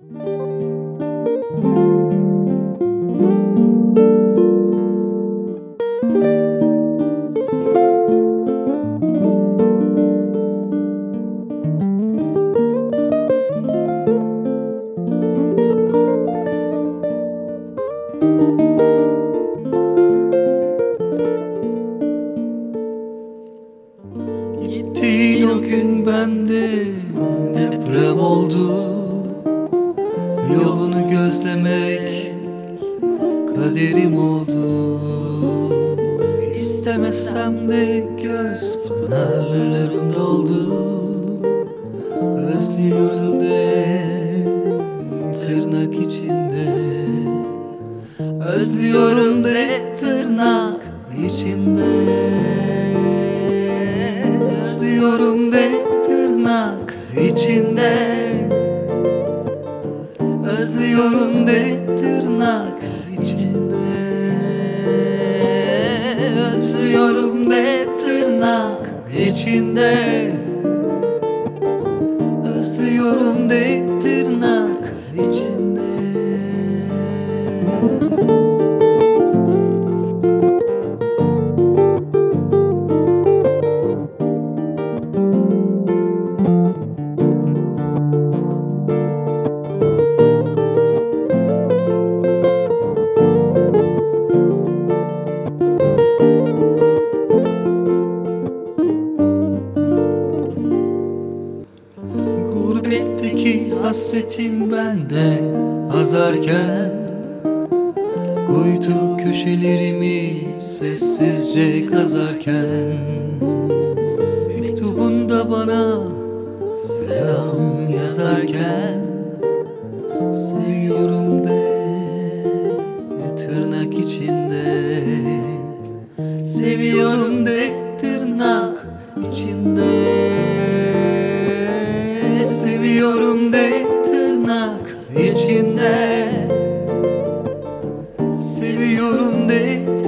Gittiğin o gün bende deprem oldu Gözlemek kaderim oldu. İstemesem de göz pınarlarım doldu. Özlüyorum de tırnak içinde. Özlüyorum de tırnak içinde. Özlüyorum de tırnak içinde içinde. Özlüyorum de hasretin bende. Azarken Kuytu köşelerimi sessizce kazarken. Mektubunda bana selam yazarken Seviyorum de tırnak içinde. Seviyorum de tırnak içinde. Seviyorum de Seviyorum de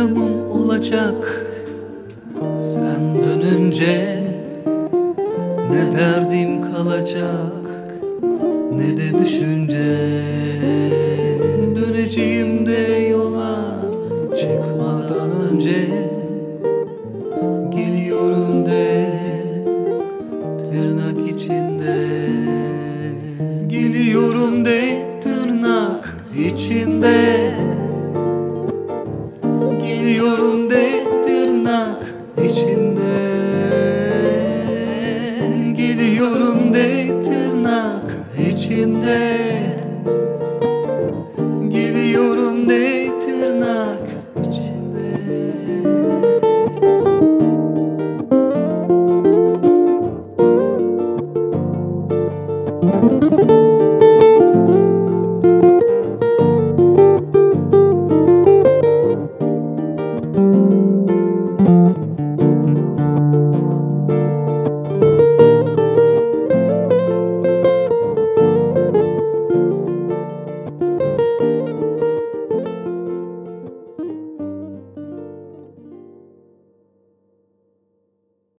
Bayramım olacak. Sen dönünce Ne derdim kalacak ne de düşünce. Döneceğim de yola çıkmadan önce Geliyorum de tırnak içinde. Geliyorum de tırnak içinde Gidiyorum de tırnak içinde. Gidiyorum de tırnak içinde.